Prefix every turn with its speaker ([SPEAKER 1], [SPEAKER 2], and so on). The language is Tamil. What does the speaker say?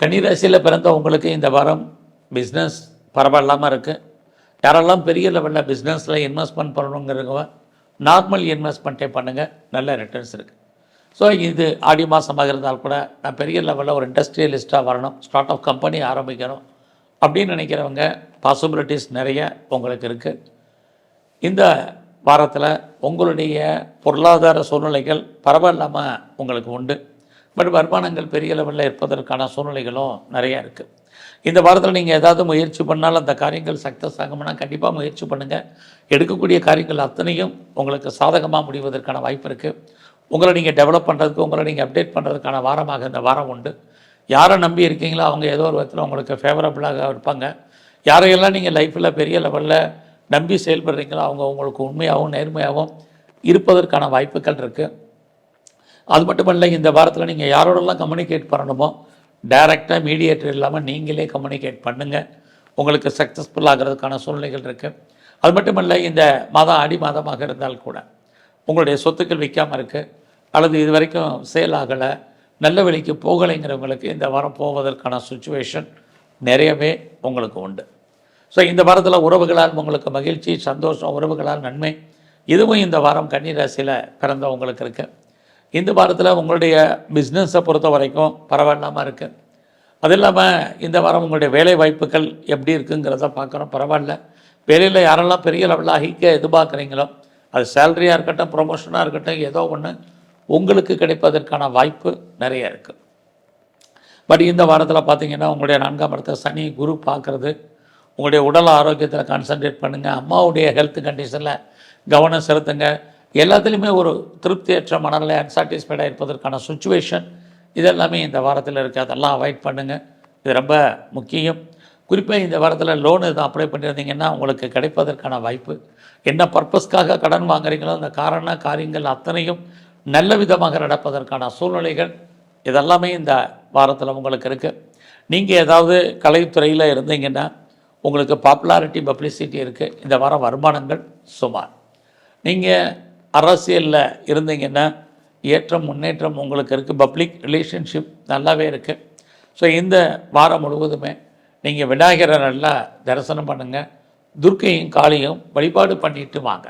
[SPEAKER 1] கன்னிராசியில் பிறந்த உங்களுக்கு இந்த வாரம் பிஸ்னஸ் பரவாயில்லாமல் இருக்குது யாரெல்லாம் பெரிய லெவலில் பிஸ்னஸில் இன்வெஸ்ட்மெண்ட் பண்ணணுங்கிறவங்க நார்மல் இன்வெஸ்ட்மெண்ட்டே பண்ணுங்கள் நல்ல ரிட்டர்ன்ஸ் இருக்குது ஸோ இது ஆடி மாதமாக இருந்தால் கூட நான் பெரிய லெவலில் ஒரு இண்டஸ்ட்ரியலிஸ்ட்டாக வரணும். ஸ்டார்ட் அப் கம்பெனி ஆரம்பிக்கணும். அப்படின்னு நினைக்கிறவங்க பாசிபிலிட்டிஸ் நிறைய உங்களுக்கு இருக்குது இந்த வாரத்தில் உங்களுடைய பொருளாதார சூழ்நிலைகள் பரவாயில்லாமல் உங்களுக்கு உண்டு. பட் வருமானங்கள் பெரிய லெவலில் இருப்பதற்கான சூழ்நிலைகளும் நிறையா இருக்குது இந்த வாரத்தில் நீங்கள் ஏதாவது முயற்சி பண்ணாலும் அந்த காரியங்கள் சக்ஸஸ் ஆகும்னா கண்டிப்பாக முயற்சி பண்ணுங்கள் எடுக்கக்கூடிய காரியங்கள் அத்தனையும் உங்களுக்கு சாதகமாக முடிவதற்கான வாய்ப்பு இருக்குது உங்களை நீங்கள் டெவலப் பண்ணுறதுக்கு உங்களை நீங்கள் அப்டேட் பண்ணுறதுக்கான வாரமாக இந்த வாரம் உண்டு. யாரை நம்பி இருக்கீங்களோ அவங்க ஏதோ ஒரு விதத்தில் உங்களுக்கு ஃபேவரபுளாக இருப்பாங்க. யாரையெல்லாம் நீங்கள் லைஃப்பில் பெரிய லெவலில் நம்பி செயல்படுறீங்களோ அவங்க உங்களுக்கு உண்மையாகவும் நேர்மையாகவும் இருப்பதற்கான வாய்ப்புகள் இருக்குது அது மட்டும் இல்லை இந்த வாரத்தில் நீங்கள் யாரோடலாம் கம்யூனிகேட் பண்ணணுமோ டைரெக்டாக மீடியேட்டர் இல்லாமல் நீங்களே கம்யூனிகேட் பண்ணுங்கள் உங்களுக்கு சக்ஸஸ்ஃபுல் ஆகிறதுக்கான சூழ்நிலைகள் இருக்குது அது மட்டும் இல்லை இந்த மாதம் அடி மாதமாக இருந்தால் கூட உங்களுடைய சொத்துக்கள் விற்காமல் இருக்குது அல்லது இது வரைக்கும் சேல் ஆகலை நல்ல விலைக்கு போகலைங்கிறவங்களுக்கு இந்த வாரம் போவதற்கான சுச்சுவேஷன் நிறையவே உங்களுக்கு உண்டு. ஸோ இந்த வாரத்தில் உறவுகளால் உங்களுக்கு மகிழ்ச்சி சந்தோஷம் உறவுகளால் நன்மை இதுவும் இந்த வாரம் கன்னிராசியில் பிறந்தவங்களுக்கு இருக்குது இந்த வாரத்தில் உங்களுடைய பிஸ்னஸை பொறுத்த வரைக்கும் பரவாயில்லாமல் இருக்குது அது இல்லாமல் இந்த வாரம் உங்களுடைய வேலை வாய்ப்புகள் எப்படி இருக்குங்கிறத பார்க்குறோம். பரவாயில்ல. வேலையில் யாரெல்லாம் பெரிய லெவலில் அகிக்க எதிர்பார்க்குறீங்களோ அது சேலரியாக இருக்கட்டும் ப்ரொமோஷனாக இருக்கட்டும் ஏதோ ஒன்று உங்களுக்கு கிடைப்பதற்கான வாய்ப்பு நிறைய இருக்குது பட் இந்த வாரத்தில் பார்த்தீங்கன்னா உங்களுடைய நான்காம் இடத்தை சனி குரு பார்க்குறது உங்களுடைய உடல் ஆரோக்கியத்தில் கான்சன்ட்ரேட் பண்ணுங்கள் அம்மாவுடைய ஹெல்த் கண்டிஷனில் கவனம் செலுத்துங்க. எல்லாத்துலேயுமே ஒரு திருப்தியற்ற மனநிலை அன்சாட்டிஸ்ஃபைடாக இருப்பதற்கான சுச்சுவேஷன் இதெல்லாமே இந்த வாரத்தில் இருக்குது அதெல்லாம் அவாய்ட் பண்ணுங்கள் இது ரொம்ப முக்கியம். குறிப்பாக இந்த வாரத்தில் லோன் எதுவும் அப்ளை பண்ணியிருந்தீங்கன்னா உங்களுக்கு கிடைப்பதற்கான வாய்ப்பு. என்ன பர்பஸ்க்காக கடன் வாங்குறீங்களோ அந்த காரண காரியங்கள் அத்தனையும் நல்ல விதமாக நடப்பதற்கான சூழ்நிலைகள் இதெல்லாமே இந்த வாரத்தில் உங்களுக்கு இருக்குது நீங்கள் ஏதாவது கலைத்துறையில் இருந்தீங்கன்னா உங்களுக்கு பாப்புலாரிட்டி பப்ளிசிட்டி இருக்குது இந்த வாரம் வருமானங்கள் சுமார். நீங்கள் அரசியலில் இருந்தீங்கன்னா ஏற்றம் முன்னேற்றம் உங்களுக்கு இருக்குது பப்ளிக் ரிலேஷன்ஷிப் நல்லாவே இருக்குது ஸோ இந்த வாரம் முழுவதுமே நீங்கள் விநாயகரை நல்லா தரிசனம் பண்ணுங்கள் துர்க்கையும் காளியும் வழிபாடு பண்ணிட்டு வாங்க.